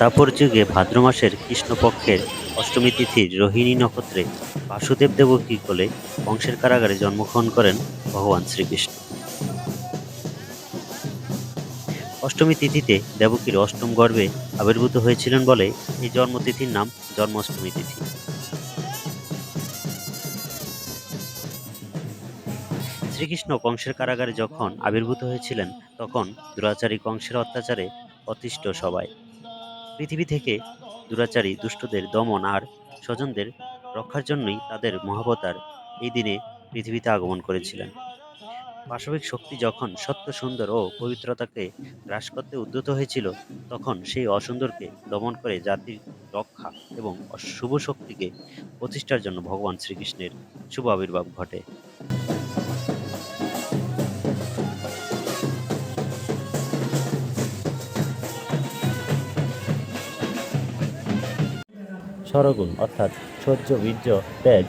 তারপর যুগে ভাদ্র মাসের কৃষ্ণপক্ষের অষ্টমী তিথির রোহিণী নক্ষত্রে বাসুদেব দেবকী কোলে বংশের কারাগারে জন্মগ্রহণ করেন ভগবান শ্রীকৃষ্ণ। অষ্টমী তিথিতে দেবকীর অষ্টম গর্ভে আবির্ভূত হয়েছিলেন বলে এই জন্মতিথির নাম জন্মাষ্টমী তিথি। শ্রীকৃষ্ণ কংসের কারাগারে যখন আবির্ভূত হয়েছিলেন, তখন দুরাচারী কংসের অত্যাচারে অতিষ্ঠ সবাই। পৃথিবী থেকে দুরাচারী দুষ্টদের দমন আর স্বজনদের রক্ষার জন্যই তাদের মহাবতার এই দিনে পৃথিবীতে আগমন করেছিলেন। পাশবিক শক্তি যখন সত্য, সুন্দর ও পবিত্রতাকে গ্রাস করতে উদ্যত হয়েছিল, তখন সেই অসুন্দরকে দমন করে জাতির রক্ষা এবং শুভ শক্তিকে প্রতিষ্ঠার জন্য ভগবান শ্রীকৃষ্ণের শুভ আবির্ভাব ঘটে। স্বরগুণ অর্থাৎ শৌর্য বীর্য, তেজ,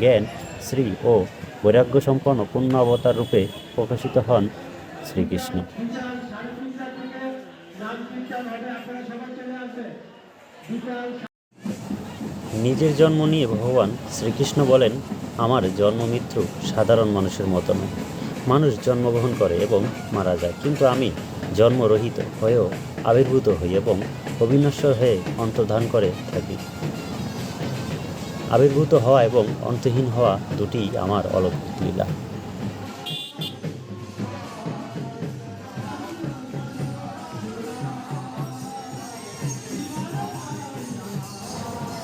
জ্ঞান, শ্রী ও বৈরাগ্য সম্পন্ন পূর্ণ অবতার রূপে প্রকাশিত হন শ্রীকৃষ্ণ। নিজের জন্ম নিয়ে ভগবান শ্রীকৃষ্ণ বলেন, আমার জন্ম মৃত্যু সাধারণ মানুষের মতো নয়। মানুষ জন্মগ্রহণ করে এবং মারা যায়। কিন্তু আমি জন্মরহিত হয়েও আবির্ভূত হই এবং অবিনশ্বর হয়ে অন্তর্ধান করে থাকি। আবির্ভূত হওয়া এবং অন্তহীন হওয়া দুটিই আমার অলৌকিক লীলা।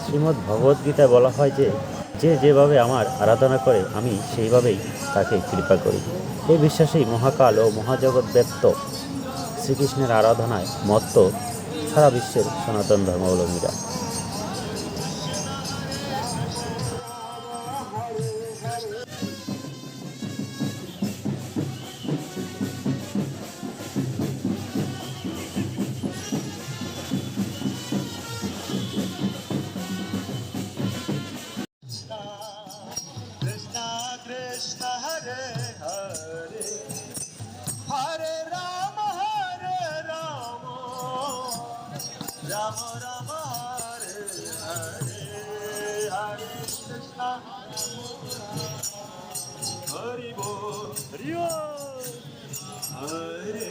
শ্রীমদ্ ভগবদ গীতায় বলা হয় যে যে যেভাবে আমার আরাধনা করে, আমি সেইভাবেই তাকে কৃপা করি। এই বিশ্বাসেই মহাকাল ও মহাজগৎ ব্যক্ত শ্রীকৃষ্ণের আরাধনায় মত্ত সারা বিশ্বের সনাতন ধর্মাবলম্বীরা। રામ રામ હરે હરે હરે કૃષ્ણ હરિ બોલ હરિ હરે